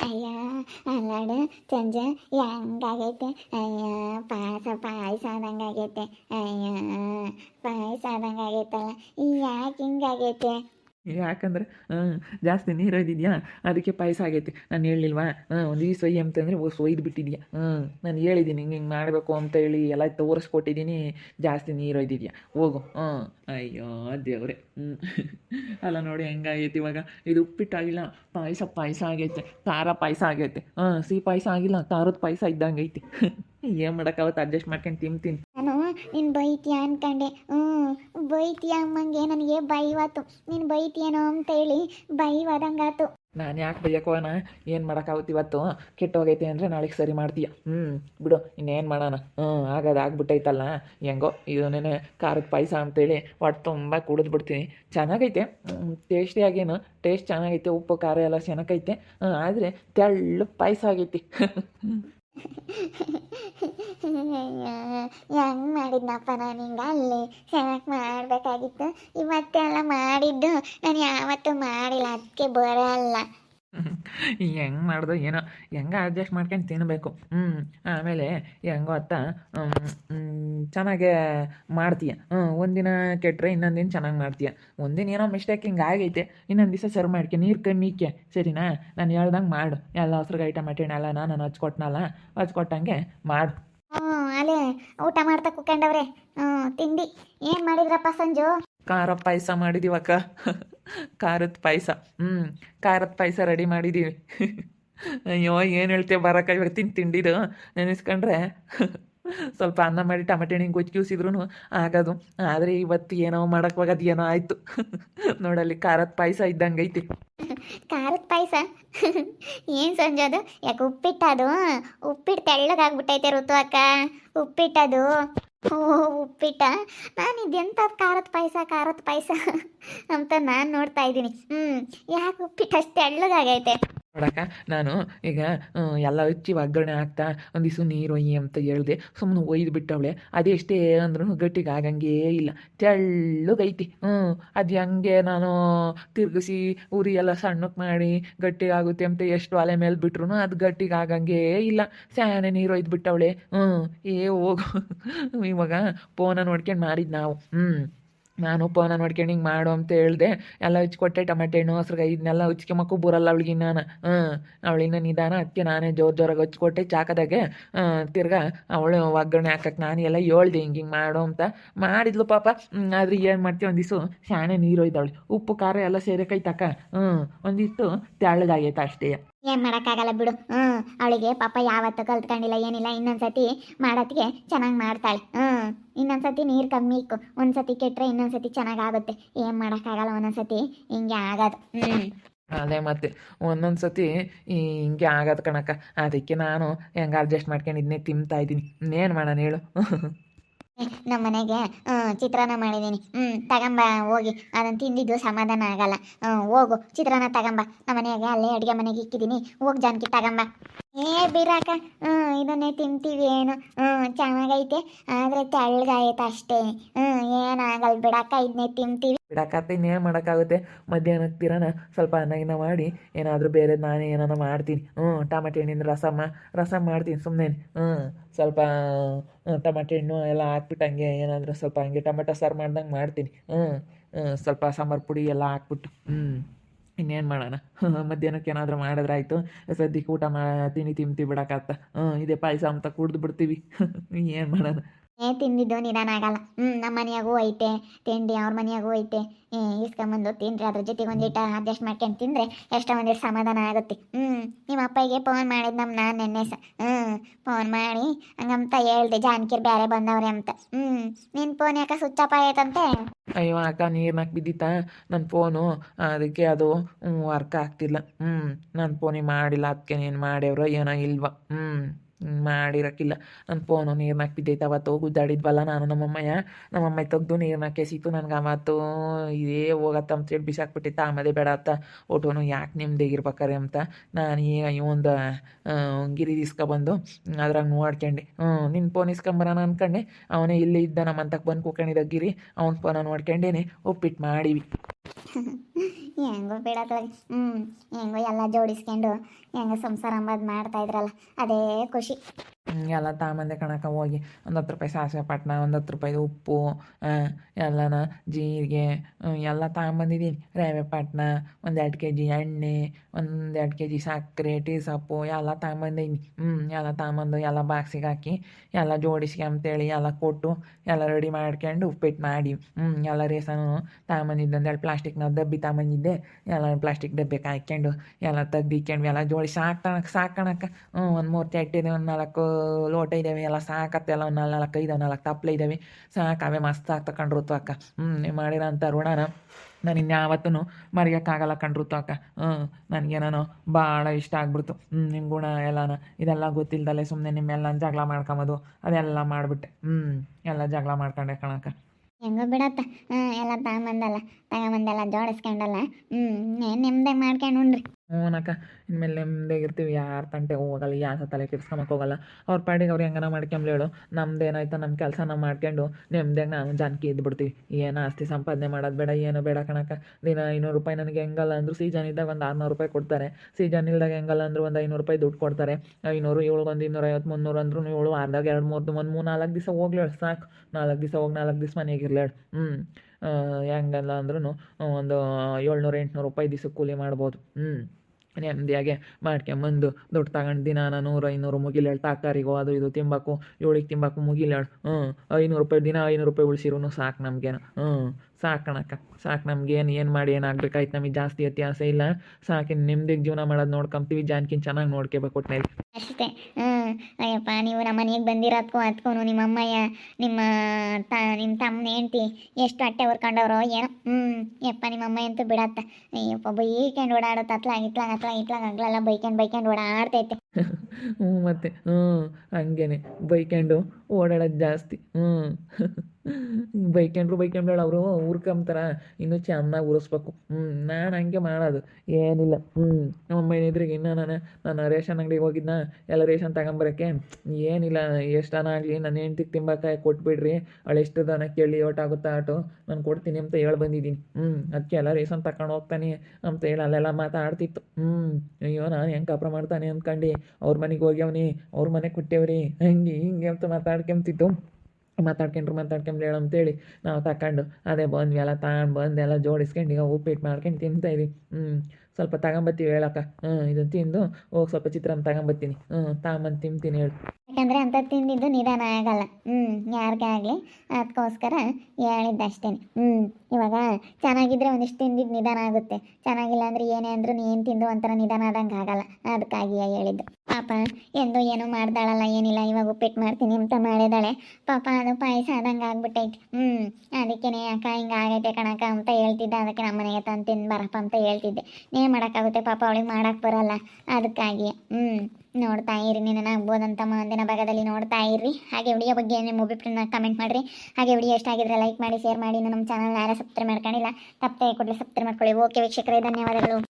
ಅಯ್ಯ ಅಲ್ಲಾಡು ಸಂಜೆ ಹೆಂಗಾಗೈತೆ? ಅಯ್ಯ ಪಾಯಸ ಪಾಯಸ ಆದಂಗಾಗೈತೆ. ಅಯ್ಯ ಪಾಯಸ ಆದಂಗಾಗೈತಲ್ಲ ಯಾಕೆ ಹಿಂಗಾಗೈತೆ? ಯಾಕಂದ್ರೆ ಜಾಸ್ತಿ ನೀರು ಒಯ್ದಿದ್ಯಾ ಅದಕ್ಕೆ ಪಾಯಸ ಆಗೈತೆ. ನಾನು ಹೇಳಿಲ್ವಾ? ಹಾಂ, ಒಂದು ಈ ಸೊಯ್ ಅಂತಂದರೆ ಒಯ್ದು ಬಿಟ್ಟಿದ್ಯಾ? ಹ್ಞೂ ನಾನು ಹೇಳಿದ್ದೀನಿ ಹಿಂಗೆ ಹಿಂಗೆ ಮಾಡಬೇಕು ಅಂತ ಹೇಳಿ ಎಲ್ಲ ತೋರಿಸ್ಕೊಟ್ಟಿದ್ದೀನಿ ಜಾಸ್ತಿ ನೀರು ಒಯ್ದಿದ್ಯಾ ಹೋಗು. ಹ್ಞೂ ಅಯ್ಯೋ, ದೇವ್ರೆ. ಹ್ಞೂ ಅಲ್ಲ ನೋಡಿ, ಹೆಂಗಾಗೈತಿ ಇವಾಗ? ಇದು ಉಪ್ಪಿಟ್ಟಾಗಿಲ್ಲ. ಪಾಯಸ ಪಾಯಸ ಆಗೈತೆ. ಖಾರ ಪಾಯಸ ಆಗೈತೆ. ಹಾಂ, ಸಿಹಿ ಪಾಯಸ ಆಗಿಲ್ಲ. ಖಾರದ ಪಾಯಸ ಇದ್ದಂಗೆ ಐತಿ ಏನು ಅವತ್ತು ಅಡ್ಜಸ್ಟ್ ಮಾಡ್ಕೊಂಡು ತಿಂತೀನಿ. ನಾನು ಬೈತೀಯ ಅನ್ಕಂಡೆ. ಹ್ಞೂ ಬೈತೀಯ ಅಮ್ಮಂಗೆ, ನನಗೆ ಬೈವಾತು. ನೀನು ಬೈತೀಯನೋ ಅಂತೇಳಿ ಬೈವಾದಂಗಾತು. ನಾನು ಯಾಕೆ ಬೈಯಕೋಣ ಏನು ಮಾಡೋಕ್ಕಾಗುತ್ತೆ ಇವತ್ತು? ಕೆಟ್ಟೋಗೈತೆ ಅಂದರೆ ನಾಳೆಗೆ ಸರಿ ಮಾಡ್ತೀಯ. ಹ್ಞೂ ಬಿಡು, ಇನ್ನೇನು ಮಾಡೋಣ? ಹ್ಞೂ ಆಗೋದು ಆಗ್ಬಿಟ್ಟೈತಲ್ಲ. ಹೆಂಗೋ ಇದನ್ನೇ ಖಾರದ ಪಾಯಸ ಅಂತೇಳಿ ಒಟ್ಟು ತುಂಬ ಕುಡಿದು ಬಿಡ್ತೀನಿ ಚೆನ್ನಾಗೈತೆ ಟೇಸ್ಟಿಯಾಗೇನು ಟೇಸ್ಟ್ ಚೆನ್ನಾಗೈತೆ. ಉಪ್ಪು, ಖಾರ ಎಲ್ಲ ಚೆನ್ನಾಗೈತೆ ಆದರೆ ತೆಳ್ಳು ಪಾಯಸ ಆಗೈತಿ. ಹೆಂಗ್ ಮಾಡಿದ್ನಪ್ಪ ನಾನು ಅಲ್ಲಿ? ಚೆನ್ನಾಗಿ ಮಾಡಬೇಕಾಗಿತ್ತು. ಇವತ್ತೆಲ್ಲ ಮಾಡಿದ್ದು ನಾನು ಯಾವತ್ತೂ ಮಾಡಿಲ್ಲ ಅದಕ್ಕೆ ಬರಲ್ಲ ಹೆಂಗೆ ಮಾಡ್ದು ಏನೋ, ಹೆಂಗೆ ಅಡ್ಜಸ್ಟ್ ಮಾಡ್ಕೊಂಡು ತಿನ್ನಬೇಕು ಹ್ಞೂ ಆಮೇಲೆ ಹೆಂಗೋ ಅತ್ತ ಚೆನ್ನಾಗೇ ಮಾಡ್ತೀಯ. ಹ್ಞೂ ಒಂದಿನ ಕೆಟ್ಟರೆ ಇನ್ನೊಂದಿನ ದಿನ ಚೆನ್ನಾಗಿ ಮಾಡ್ತೀಯ. ಒಂದಿನ ಏನೋ ಮಿಸ್ಟೇಕ್ ಹಿಂಗೆ ಆಗೈತೆ ಇನ್ನೊಂದು ದಿವಸ ಸರ್ವ್ ಮಾಡ್ಕೆ ನೀರು ಕಮ್ಮಿ ಮೀಕೆ ಸರಿನಾ? ನಾನು ಹೇಳ್ದಂಗೆ ಮಾಡು. ಎಲ್ಲ ಹಸ್ರಿಗೆ ಐಟಮ್ ಅಟೆಂಡ್ ನಾನು ಹಚ್ಕೊಟ್ನಲ್ಲ ಹಚ್ಕೊಟ್ಟಂಗೆ ಮಾಡು. ಹ್ಞೂ ಅಲ್ಲೇ ಊಟ ಮಾಡ್ತಾ ಕುಕ್ಕಂಡವ್ರೆ. ಹ್ಞೂ ತಿಂಡಿ. ಏನು ಮಾಡಿದ್ರಪ್ಪ ಸಂಜು? ಖಾರ ಪಾಯಸ ಮಾಡಿದೀವಕ್ಕ. ಖಾರದ ಪಾಯಸ. ಹ್ಞೂ ಖಾರದ ಪಾಯಸ ರೆಡಿ ಮಾಡಿದ್ದೀವಿ ಅಯ್ಯೋ ಏನು ಹೇಳ್ತೀವಿ ಬರಕ್ಕ ಇವತ್ತಿನ ತಿಂಡಿದು? ನೆನೆಸ್ಕೊಂಡ್ರೆ ಸ್ವಲ್ಪ ಅನ್ನ ಮಾಡಿ ಟಮಾಟೆ ಹಣ್ಣಿಗೆ ಗೊಜ್ಜಿಸಿದ್ರು ಆಗೋದು. ಆದರೆ ಇವತ್ತು ಏನೋ ಮಾಡಕ್ ಹೋಗೋದು ಏನೋ ಆಯಿತು. ನೋಡಲ್ಲಿ ಖಾರದ ಪಾಯಸ ಇದ್ದಂಗೆ ಐತಿ ಖಾರದ ಪಾಯಸ? ಏನು ಸಂಜೆ ಅದು? ಯಾಕೆ ಉಪ್ಪಿಟ್ಟದು? ಉಪ್ಪಿಟ್ಟು ತೆಳ್ಳಗಾಗ್ಬಿಟ್ಟೈತೆ ಋತು ಅಕ್ಕ. ಉಪ್ಪಿಟ್ಟದು. ಓ, ಉಪ್ಪಿಟ್ಟ? ನಾನು ಇದೆಂತ ಖಾರದ ಪಾಯಸ ಖಾರದ ಪಾಯಸ? ಅಂತ ನಾನು ನೋಡ್ತಾ ಇದ್ದೀನಿ. ಹ್ಞೂ ಯಾಕೆ ಉಪ್ಪಿಟ್ಟು ಅಷ್ಟು ತೆಳ್ಳಗಾಗೈತೆ ನೋಡಕ್ಕ, ನಾನು ಈಗ ಎಲ್ಲ ಹಚ್ಚಿ ಒಗ್ಗರಣೆ ಹಾಕ್ತಾ ಒಂದಿಸು ನೀರು ಒಯ್ಯಿ ಅಂತ ಹೇಳ್ದೆ ಸುಮ್ಮನೆ ಒಯ್ದು ಬಿಟ್ಟವಳೆ. ಅದೆಷ್ಟೇ ಅಂದ್ರೂ ಗಟ್ಟಿಗೆ ಆಗಂಗೇ ಇಲ್ಲ. ತೆಳ್ಳಗೈತಿ ಹ್ಞೂ ಅದು ಹಂಗೆ ನಾನು ತಿರುಗಿಸಿ ಉರಿ ಎಲ್ಲ ಸಣ್ಣಕ್ಕೆ ಮಾಡಿ ಗಟ್ಟಿಗಾಗುತ್ತೆ ಅಂತ ಎಷ್ಟು ಒಲೆ ಮೇಲೆ ಬಿಟ್ರು ಅದು ಗಟ್ಟಿಗೆ ಆಗಂಗೇ ಇಲ್ಲ. ಸ್ಯಾನೆ ನೀರು ಒಯ್ದು ಬಿಟ್ಟವಳೆ. ಹ್ಞೂ ಏ ಹೋಗು. ಇವಾಗ ಫೋನ ನೋಡ್ಕೊಂಡು ಮಾಡಿದ್ದು ನಾವು. ಹ್ಞೂ ನಾನು ಫೋನ ನೋಡ್ಕೊಂಡು ಹಿಂಗೆ ಮಾಡು ಅಂತ ಹೇಳ್ದೆ. ಎಲ್ಲ ಹಚ್ಕೊಟ್ಟೆ ಟಮಾಟೆ ಹಣ್ಣು, ಹಸ್ರಿಗೆ ಇದನ್ನೆಲ್ಲ ಹಚ್ಕೊಂಬಕ್ಕೂ ಬರಲ್ಲ ಅವಳಿಗೆ ನಾನು ಹ್ಞೂ ಅವಳಿನ್ನ ನಿಧಾನ ಅದಕ್ಕೆ ನಾನೇ ಜೋರು ಜೋರಾಗಿ ಹಚ್ಕೊಟ್ಟೆ ಚಾಕದಾಗೆ. ತಿರ್ಗಾ ಅವಳು ಒಗ್ಗರಣೆ ಹಾಕಕ್ಕೆ ನಾನು ಎಲ್ಲ ಹೇಳ್ದೆ ಹಿಂಗೆ ಹಿಂಗೆ ಮಾಡು ಅಂತ. ಮಾಡಿದ್ಲು ಪಾಪ. ಆದ್ರೆ ಏನು ಮಾಡ್ತೀವಿ ಒಂದಿವ್ಸು ಶಾಣೆ ನೀರು ಒಯ್ದವಳು. ಉಪ್ಪು, ಖಾರ ಎಲ್ಲ ಸೇರಕೈತಕ್ಕ ಹ್ಞೂ ಒಂದಿಷ್ಟು ತೆಳ್ಳಗಾಗೈತೆ ಅಷ್ಟೇ. ಏನು ಮಾಡೋಕ್ಕಾಗಲ್ಲ ಬಿಡು. ಹ್ಞೂ ಅವಳಿಗೆ ಪಾಪ ಯಾವತ್ತೂ ಕಲ್ತ್ಕೊಂಡಿಲ್ಲ, ಏನಿಲ್ಲ, ಇನ್ನೊಂದ್ಸತಿ ಮಾಡೋತ್ತಿಗೆ ಚೆನ್ನಾಗಿ ಮಾಡ್ತಾಳೆ. ಹ್ಞೂ ಇನ್ನೊಂದ್ಸತಿ ನೀರು ಕಮ್ಮಿ ಇಕ್ಕು. ಒಂದ್ಸತಿ ಕೆಟ್ಟರೆ ಇನ್ನೊಂದ್ಸತಿ ಚೆನ್ನಾಗಾಗುತ್ತೆ. ಏನು ಮಾಡೋಕ್ಕಾಗಲ್ಲ, ಒಂದೊಂದ್ಸತಿ ಹಿಂಗೆ ಆಗೋದು. ಹ್ಞೂ ಅದೇ ಮತ್ತೆ ಒಂದೊಂದು ಸತಿ ಹಿಂಗೆ ಆಗೋದು ಕಣಕ್ಕ. ಅದಕ್ಕೆ ನಾನು ಹೆಂಗೆ ಅಡ್ಜಸ್ಟ್ ಮಾಡ್ಕೊಂಡು ಇದನ್ನೇ ತಿಂತಾ ಇದ್ದೀನಿ. ಇನ್ನೇನು ಮಾಡೋಣ ಹೇಳು. ನಮ್ಮ ಮನೆಗೆ ಚಿತ್ರಾನ್ನ ಮಾಡಿದ್ದೀನಿ ಹ್ಞೂ ತಗೊಂಬ, ಹೋಗಿ. ಅದನ್ನು ತಿಂದಿದ್ದು ಸಮಾಧಾನ ಆಗಲ್ಲ. ಹೋಗು. ಚಿತ್ರಾನ್ನ ತಗೊಂಬ. ನಮ್ಮ ಮನೆಗೆ ಅಲ್ಲೇ ಅಡುಗೆ ಮನೆಗೆ ಇಕ್ಕಿದ್ದೀನಿ ಹೋಗಿ ಜಾನಕಿ, ತಗೊಂಬ. ಏ, ಬಿರಾಕ. ಹ್ಞೂ ಇದನ್ನೇ ತಿಂತೀವಿ ಏನು? ಹ್ಞೂ ಚೆನ್ನಾಗೈತೆ. ಆದರೆ ತೆಳ್ಳಗಾಯ್ತು ಅಷ್ಟೇ. ಹ್ಞೂ ಏನಾಗಲ್ಲ ಬಿಡಾಕ ಇದನ್ನೇ ತಿಂತೀವಿ. ಬಿಡಕ್ಕಾಗ್ತ ಇನ್ನೇನು ಮಾಡೋಕ್ಕಾಗುತ್ತೆ? ಮಧ್ಯಾಹ್ನಕ್ಕೆ ತಿರೋಣ ಸ್ವಲ್ಪ ಅನ್ನ ಗಿನ್ನ ಮಾಡಿ, ಏನಾದರೂ ಬೇರೆ ನಾನೇ ಏನಾನ ಮಾಡ್ತೀನಿ. ಹ್ಞೂ ಟಮಾಟೆ ಹಣ್ಣಿನ ರಸಮ್ಮ, ರಸಮ್ ಮಾಡ್ತೀನಿ ಸುಮ್ಮನೆ ಹ್ಞೂ ಸ್ವಲ್ಪ ಟಮಾಟೆ ಹಣ್ಣು ಎಲ್ಲ ಹಾಕ್ಬಿಟ್ಟು ಹಂಗೆ ಏನಾದರೂ ಸ್ವಲ್ಪ ಹಂಗೆ ಟೊಮೆಟೊ ಸಾರು ಮಾಡ್ದಂಗೆ ಮಾಡ್ತೀನಿ. ಹ್ಞೂ ಹ್ಞೂ ಸ್ವಲ್ಪ ಸಾಂಬಾರು ಪುಡಿ ಎಲ್ಲ ಹಾಕ್ಬಿಟ್ಟು. ಹ್ಞೂ ಇನ್ನೇನು ಮಾಡೋಣ? ಮಧ್ಯಾಹ್ನಕ್ಕೆ ಏನಾದರೂ ಮಾಡಿದ್ರೆ ಆಯಿತು. ಸದ್ಯಕ್ಕೆ ಊಟ ಮಾ, ತಿಂಡಿ ತಿಂತೀವಿ ಬಿಡೋಕ್ಕಾಗ್ತ ಹ್ಞೂ ಇದೇ ಪಾಯಸ ಅಂತ ಕುಡ್ದು ಬಿಡ್ತೀವಿ. ಏನು ಮಾಡೋಣ? ಏ, ತಿಂದಿದ್ದು ನಿಧಾನ ಆಗಲ್ಲ. ಹ್ಞೂ ನಮ್ಮ ಮನೆಯಾಗೂ ಐತೆ, ತಿಂಡಿ ಅವ್ರ ಮನೆಯಾಗೂ ಐತೆ. ಇಸ್ಕೊಂಬಂದು ತಿನ್ರಿ ಅದ್ರ ಜೊತೆಗೆ ಒಂದಿಟ್ಟು ಅಡ್ಜಸ್ಟ್ ಮಾಡ್ಕೊಂಡು ತಿಂದರೆ ಎಷ್ಟೋ ಒಂದಿಟ್ಟು ಸಮಾಧಾನ ಆಗುತ್ತೆ. ಹ್ಞೂ ನಿಮ್ಮ ಅಪ್ಪಗೆ ಫೋನ್ ಮಾಡಿದ್ ನಮ್ಮ ನಾನು ನೆನ್ನೆ ಸ ಹ್ಞೂ ಫೋನ್ ಮಾಡಿ ಹಂಗಂತ ಹೇಳ್ದೆ ಜಾನಕಿರ್ ಬೇರೆ ಬಂದವ್ರೆ ಅಂತ. ಹ್ಞೂ ನಿನ್ನ ಫೋನ್ ಯಾಕೆ ಸ್ವಿಚ್ ಆಫ್ ಆಗೈತಂತೆ? ಅಯ್ಯೋ ಅಕ್ಕ ನೀರ್ನಾಗ ಬಿದ್ದಿತ್ತಾ? ನನ್ನ ಫೋನು ಅದಕ್ಕೆ ಅದು ವರ್ಕ್ ಆಗ್ತಿಲ್ಲ. ಹ್ಞೂ ನನ್ನ ಫೋನಿಗೆ ಮಾಡಿಲ್ಲ ಅದಕ್ಕೆ ನೀನು ಮಾಡ್ಯವ್ರೋ ಏನೋ ಇಲ್ವಾ. ಹ್ಞೂ ಮಾಡಿರಕ್ಕಿಲ್ಲ. ನನ್ನ ಫೋನು ನೀರ್ನಾಗ ಬಿದ್ದೈತೆ ಅವತ್ತು, ಗುದ್ದಾಡಿದ್ವಲ್ಲ ನಾನು ನಮ್ಮಮ್ಮಯ್ಯ. ನಮ್ಮಮ್ಮ ತೆಗ್ದು ನೀರ್ನಾಗ ಕೆಸಿತು ನನಗೆ ಅವತ್ತು. ಇದೇ ಹೋಗತ್ತ ಅಂತೇಳಿ ಬಿಸಾಕ್ಬಿಟ್ಟಿತ್ತು. ಆಮೇಲೆ ಬೇಡ ಅತ್ತ, ಓಟೋನು ಯಾಕೆ ನಿಮ್ದೇ ಇರ್ಬೇಕಾರೆ ಅಂತ. ನಾನು ಈಗ ಒಂದು ಗಿರಿ ಇಸ್ಕೊಬಂದು ಅದ್ರಾಗ ನೋಡ್ಕೊಂಡೆ. ಹ್ಞೂ ನಿನ್ನ ಫೋನ್ ಇಸ್ಕೊಂಬರೋಣ ಅನ್ಕೊಂಡೆ. ಅವನೇ ಇಲ್ಲೇ ಇದ್ದ ನಮ್ಮ ಅಂತಕ್ಕೆ ಬಂದು ಕೂಕೊಂಡಿದ್ದ ಗಿರಿ. ಅವ್ನ ಫೋನ ನೋಡ್ಕೊಂಡೇನೆ. ಉಪ್ಪಿಟ್ಟು ಮಾಡಿವಿ. ಹೆಂಗೋ ಬಿಡತ್ಲಾಗ ಹ್ಞೂ ಹೆಂಗೋ ಎಲ್ಲ ಜೋಡಿಸ್ಕೊಂಡು ಹೆಂಗೋ ಸಂಸಾರ ಅಂಬದು ಮಾಡ್ತಾ ಇದ್ರಲ್ಲ ಅದೇ ಖುಷಿ. ಎಲ್ಲ ತಾಮಂದೆ ಕಣಕ ಹೋಗಿ ಒಂದು ಹತ್ತು ರೂಪಾಯಿ ಸಾಸಿವೆ ಪಟ್ನ, ಒಂದು ಹತ್ತು ರೂಪಾಯಿ ಉಪ್ಪು ಎಲ್ಲನ, ಜೀರಿಗೆ ಎಲ್ಲ ತಗೊಂಬಂದಿದ್ದೀನಿ ರವೆ ಪಟ್ನ, ಒಂದು ಎರಡು ಕೆ ಜಿ ಎಣ್ಣೆ, ಒಂದು ಎರಡು ಕೆ ಜಿ ಸಕ್ಕರೆ ಟೀ ಸೊಪ್ಪು ಎಲ್ಲ ತಗೊಂಬಂದಿದ್ದೀನಿ ಹ್ಞೂ ಎಲ್ಲ ತಗೊಂಬಂದು ಎಲ್ಲ ಬಾಕ್ಸಿಗೆ ಹಾಕಿ, ಎಲ್ಲ ಜೋಡಿಸಿ ಅಂತೇಳಿ ಎಲ್ಲ ಕೊಟ್ಟು, ಎಲ್ಲ ರೆಡಿ ಮಾಡ್ಕೊಂಡು ಉಪ್ಪಿಟ್ಟು ಮಾಡಿ ಹ್ಞೂ ಎಲ್ಲ ರೇಸನು ತಗೊಂಬಂದಿದ್ದೆ ಒಂದೆರಡು ಪ್ಲಾಸ್ಟಿಕ್ನ ಡಬ್ಬಿ ತಗೊಂಬಂದಿದ್ದೆ ಎಲ್ಲ ಪ್ಲಾಸ್ಟಿಕ್ ಡಬ್ಬಿಗೆ ಹಾಕ್ಕೊಂಡು, ಎಲ್ಲ ತೆಗ್ದಿಕ್ಕೊಂಡು ಎಲ್ಲ ಜೋಡಿಸಿ ಸಾಕಣಕ್ಕೆ ಸಾಕಣಕ್ಕೆ ಹ್ಞೂ ಒಂದು ಮೂರು ತಟ್ಟೆ ಒಂದು ನಾಲ್ಕು ಲೋಟ ಇದ್ದಾವೆ ಎಲ್ಲ ಸಾಕತ್ತೆಲ್ಲ ಒಂದು ನಾಲ್ಕು ಐದು ನಾಲ್ಕು ತಪ್ಪಲೆ ಇದ್ದಾವೆ ಸಾಕಾವೆ, ಮಸ್ತ್ ಆಗಿ ತಗೊಂಡ್ರು ಅಕ್ಕ. ಹ್ಞೂ ನೀವು ಮಾಡಿರೋ ಅಂಥ ಋಣನ ನಾನು ಇನ್ಯಾವತ್ತೂ ಮರೆಯೋಕ್ಕಾಗಲ್ಲ ಕಂಡ್ರುತ್ತು ಅಕ್ಕ. ಹ್ಞೂ ನನಗೆ ನಾನು ಭಾಳ ಇಷ್ಟ ಆಗ್ಬಿಡ್ತು. ಹ್ಞೂ ನಿಮ್ಮ ಗುಣ ಎಲ್ಲನ. ಇದೆಲ್ಲ ಗೊತ್ತಿಲ್ದಲೆ ಸುಮ್ಮನೆ ನಿಮ್ಮೆಲ್ಲ ಜಗಳ ಮಾಡ್ಕೊಂಬೋದು. ಅದೆಲ್ಲ ಮಾಡಿಬಿಟ್ಟೆ. ಹ್ಞೂ ಎಲ್ಲ ಜಗಳ ಮಾಡ್ಕೊಂಡೆ ಕಣಕ್ಕ ಹೆಂಗೋ ಬಿಡತ್ತ. ಎಲ್ಲ ತಗೊಂಬಂದಲ್ಲ, ತಗೊಂಬಂದೆಲ್ಲ, ಜೋಡಿಸ್ಕೊಂಡಲ್ಲ. ಹ್ಞೂ ನೆಮ್ಮದಿ ಮಾಡ್ಕೊಂಡು ಉಣ್ರಿ ಹ್ಞೂ ಅಕ್ಕ ಇನ್ಮೇಲೆ ನೆಮ್ಮದಿಯಾಗಿ ಇರ್ತೀವಿ. ಯಾರ ತಂಟೆ ಹೋಗಲ್ಲ, ಯಾರ ತಲೆ ಕೆಡ್ಸ್ಕೊಂಬಕ್ಕೆ ಹೋಗಲ್ಲ. ಅವ್ರ ಪಾಡಿಗೆ ಅವ್ರು ಹೆಂಗನ ಮಾಡ್ಕೊಂಬ್ಲಿ ಹೇಳು. ನಮ್ದು ಏನಾಯ್ತು ನಮ್ಮ ಕೆಲಸ ನಾವು ಮಾಡ್ಕೊಂಡು ನೆಮ್ಮದಿಯಾಗಿ ನಾವು ಜಾನಕಿ ಇದ್ಬಿಡ್ತೀವಿ ಏನು ಆಸ್ತಿ ಸಂಪಾದನೆ ಮಾಡೋದು ಬೇಡ, ಏನು ಬೇಡ ಕಣಕ್ಕ. ದಿನ ಐನೂರು ರೂಪಾಯಿ ನನಗೆ ಹೆಂಗಲ್ಲ ಅಂದರೂ ಸೀಜನ್ ಇದ್ದಾಗ ಒಂದು ಆರುನೂರು ರೂಪಾಯಿ ಕೊಡ್ತಾರೆ. ಸೀಜನ್ ಇಲ್ದಾಗ ಹೆಂಗಲ್ಲ ಅಂದರೂ ಒಂದು ಐನೂರು ರೂಪಾಯಿ ದುಡ್ಡು ಕೊಡ್ತಾರೆ. ಐನೂರು ಏಳು ಒಂದು ಇನ್ನೂರ ಐವತ್ತು ಮುನ್ನೂರು ಅಂದ್ರೂ ಏಳು ಆರ್ದಾಗ ಎರಡು ಮೂರು ಒಂದು ಮೂರು ನಾಲ್ಕು ದಿವಸ ಹೋಗ್ಲೇಳು ಸಾಕು. ನಾಲ್ಕು ದಿವಸ ಹೋಗಿ ನಾಲ್ಕು ದಿವಸ ಮನೆಗೆ ಇರ್ಲೇಳು ಹ್ಞೂ ಹೆಂಗಲ್ಲ ಅಂದ್ರೂ ಒಂದು ಏಳ್ನೂರು, ಎಂಟುನೂರು ರೂಪಾಯಿ ದಿವಸ ಕೂಲಿ ಮಾಡ್ಬೋದು. ಹ್ಞೂ ನೆಮ್ಮದಿಯಾಗೆ ಮಾಡ್ಕೊಂಬಂದು ದುಡ್ಡು ತಗೊಂಡು ದಿನ ನಾನು ನೂರು, ಐನೂರು ಮುಗಿಲೇಳು ತರಕಾರಿಗೋ ಅದು ಇದು ತಿಂಬಾಕು, ಏಳಿಗೆ ತಿಂಬಾಕು ಮುಗಿಲೇಳು ಹ್ಞೂ, ಐನೂರು ರೂಪಾಯಿ ದಿನ ಐನೂರು ರೂಪಾಯಿ ಉಳಿಸಿರೂ ಸಾಕು ನಮಗೇನು, ಹ್ಞೂ, ಸಾಕು ಸಾಕು ನಮ್ಗೆ ಏನು ಏನು ಮಾಡಿ ಏನಾಗಬೇಕಾಯ್ತು ನಮಗೆ ಜಾಸ್ತಿ ವ್ಯತ್ಯಾಸ ಇಲ್ಲ ಸಾಕಿ ನೆಮ್ಮದಿಗೆ ಜೀವನ ಮಾಡೋದು ನೋಡ್ಕೊಂತೀವಿ, ಜಾನ್ಕಿನ್ ಚೆನ್ನಾಗಿ ನೋಡ್ಕೋಬೇಕು ಒಟ್ಟಿನಲ್ಲಿ ಅಷ್ಟೇ ಅಯ್ಯಪ್ಪ, ನೀವು ನಮ್ಮ ಮನೆಗೆ ಬಂದಿರೋದಕ್ಕೂ ಅದಕ್ಕೂ ನಿಮ್ಮ ಅಮ್ಮಯ್ಯ ನಿಮ್ಮ ತ ನಿಮ್ಮ ತಮ್ಮನ ಹೆಂಡ್ತಿ ಎಷ್ಟು ಅಟ್ಟೆ ಹುರ್ಕೊಂಡವ್ರೋ ಏನೋ, ಹ್ಞೂ, ಯಪ್ಪ ನಿಮ್ಮ ಅಮ್ಮ ಅಂತೂ ಬಿಡತ್ತ, ಅಯ್ಯಪ್ಪ ಬೈಕೊಂಡು ಓಡಾಡೋ ಅತ್ಲಾಗ ಇತ್ಲಾಗ ಅತ್ಲಾಗ ಇತ್ಲಾಗ ಹಗ್ಲೆಲ್ಲ ಬೈಕೊಂಡು ಬೈಕೊಂಡು ಓಡಾಡ್ತೈತೆ. ಹ್ಞೂ ಮತ್ತೆ ಹ್ಞೂ ಹಂಗೇನೆ. ಬೈಕೊಂಡು ಓಡಾಡೋದು ಜಾಸ್ತಿ ಹ್ಞೂ ಬೈಕೊಂಡ್ರು ಬೈಕೊಂಡ್ರು ಅವರು ಉರ್ಕೊಂತಾರ ಇನ್ನೂ ಚೆನ್ನಾಗಿ ಉರಿಸ್ಬೇಕು. ಹ್ಞೂ ನಾನು ಹಂಗೆ ಮಾಡೋದು, ಏನಿಲ್ಲ ಹ್ಞೂ ನಮ್ಮಮ್ಮ ಏನಿದ್ರಿಗೆ, ಇನ್ನೂ ನಾನು ನಾನು ರೇಷನ್ ಅಂಗಡಿಗೆ ಹೋಗಿದ್ನ, ಎಲ್ಲ ರೇಷನ್ ತಗೊಂಬರಕ್ಕೆ, ಏನಿಲ್ಲ ಎಷ್ಟನ ಆಗಲಿ ನನ್ನ ಹೆಂಡ್ತಿಗೆ ತಿಂಬಕಾಯಿ ಕೊಟ್ಬಿಡ್ರಿ, ಅವಳು ಎಷ್ಟು ದನ ಕೇಳಿ ಒಟ್ಟಾಗುತ್ತಾ ಆಟೋ, ನಾನು ಕೊಡ್ತೀನಿ ಅಂತ ಹೇಳಿ ಬಂದಿದ್ದೀನಿ. ಹ್ಞೂ ಅದಕ್ಕೆ ಎಲ್ಲ ರೇಷನ್ ತಗೊಂಡು ಹೋಗ್ತಾನೆ ಅಂತ ಹೇಳಿ ಅಲ್ಲೆಲ್ಲ ಮಾತಾಡ್ತಿತ್ತು. ಹ್ಞೂ ಅಯ್ಯೋ, ನಾನು ಹೆಂಗೆ ಕಾಪ್ರ ಮಾಡ್ತಾನೆ ಅಂದ್ಕೊಂಡು. ಅವ್ರ ಮನೆಗೆ ಹೋಗ್ಯಾವ್ನಿ ಅವ್ರ ಮನೆಗೆ ಕೊಟ್ಟೇವ್ರಿ. ಹಂಗೆ, ಹಿಂಗೆ ಅಂತ ಮಾತಾಡ್ಕೊಂತಿತ್ತು ಮಾತಾಡ್ಕೊಂಡ್ರು ಮಾತಾಡ್ಕೊಂಡು ಹೇಳು ಅಂತೇಳಿ ನಾವು ತಗೊಂಡು ಅದೇ ಬಂದ್ವಿ ಎಲ್ಲ ತಗೊಂಡು ಬಂದು ಎಲ್ಲ ಜೋಡಿಸ್ಕೊಂಡು ಈಗ ಉಪ್ಪಿಟ್ಟು ಮಾಡ್ಕೊಂಡು ತಿಂತಾ ಇದೀವಿ. ಹ್ಞೂ ಸ್ವಲ್ಪ ತಗೊಂಬತ್ತೀವಿ, ಹೇಳಕ್ಕ. ಹ್ಞೂ ಇದು ತಿಂದು ಹೋಗಿ ಸ್ವಲ್ಪ ಚಿತ್ರಾನ್ನ ತಗೊಂಬತ್ತೀನಿ. ಹ್ಞೂ ತಗೊಂಬಂದು ತಿಂತೀನಿ ಹೇಳು. ಯಾಕಂದರೆ ಅಂತ ತಿಂದಿದ್ದು ನಿಧಾನ ಆಗಲ್ಲ. ಹ್ಞೂ ಯಾರಿಗೇ ಆಗಲಿ ಅದಕ್ಕೋಸ್ಕರ ಹೇಳಿದ್ದಷ್ಟೇ ಹ್ಞೂ ಇವಾಗ ಚೆನ್ನಾಗಿದ್ರೆ ಒಂದಿಷ್ಟು ತಿಂದಿದ್ದು ನಿಧಾನ ಆಗುತ್ತೆ. ಚೆನ್ನಾಗಿಲ್ಲ ಅಂದರೆ ಏನೇ ಅಂದ್ರು ಏನು ತಿಂದು ಒಂಥರ ನಿಧಾನ ಆದಂಗೆ ಆಗಲ್ಲ. ಅದಕ್ಕಾಗಿ ಹೇಳಿದ್ದು. ಪಾಪ ಎಂದು ಏನು ಮಾಡ್ದಾಳಲ್ಲ, ಏನಿಲ್ಲ, ಇವಾಗ ಉಪ್ಪಿಟ್ಟು ಮಾಡ್ತೀನಿ ಅಂತ ಮಾಡಿದಾಳೆ. ಪಾಪ ಅದು ಪಾಯಸ ಆದಂಗೆ ಆಗ್ಬಿಟ್ಟೈತೆ. ಹ್ಞೂ ಅದಕ್ಕೇನೆ ಅಕ್ಕ ಹಿಂಗೆ ಆಗೈತೆ ಕಣಕ್ಕ ಅಂತ ಹೇಳ್ತಿದ್ದೆ. ಅದಕ್ಕೆ ನಮ್ಮ ಮನೆಗೆ ತಂದು ತಿಂದು ಬರಪ್ಪ ಅಂತ ಹೇಳ್ತಿದ್ದೆ. ನೇ ಮಾಡೋಕ್ಕಾಗುತ್ತೆ. ಪಾಪ ಅವಳಿಗೆ ಮಾಡೋಕ್ಕೆ ಬರಲ್ಲ. ಅದಕ್ಕಾಗಿ ಹ್ಞೂ ನೋಡ್ತಾ ಇರಿ, ನಿನ್ನ ಆಗ್ಬೋದಂತ ಮುಂದಿನ ಭಾಗದಲ್ಲಿ ನೋಡ್ತಾ ಇರ್ರಿ. ಹಾಗೆ ವಿಡಿಯೋ ಬಗ್ಗೆ ನಿಮ್ಮ ಅಭಿಪ್ರಾಯನ ಕಮೆಂಟ್ ಮಾಡಿರಿ. ಹಾಗೆ ವಿಡಿಯೋ ಇಷ್ಟ ಆಗಿದ್ರೆ ಲೈಕ್ ಮಾಡಿ ಶೇರ್ ಮಾಡಿ. ನಮ್ಮ ಚಾನಲ್ ಯಾರು ಸಬ್ಸ್ಕ್ರೈಬ್ ಮಾಡ್ಕೊಂಡಿಲ್ಲ, ತಪ್ಪದೆ ಕೂಡಲೇ ಸಬ್ಸ್ಕ್ರೈಬ್ ಮಾಡ್ಕೊಳ್ಳಿ. ಓಕೆ ವೀಕ್ಷಕರೇ, ಧನ್ಯವಾದಗಳು.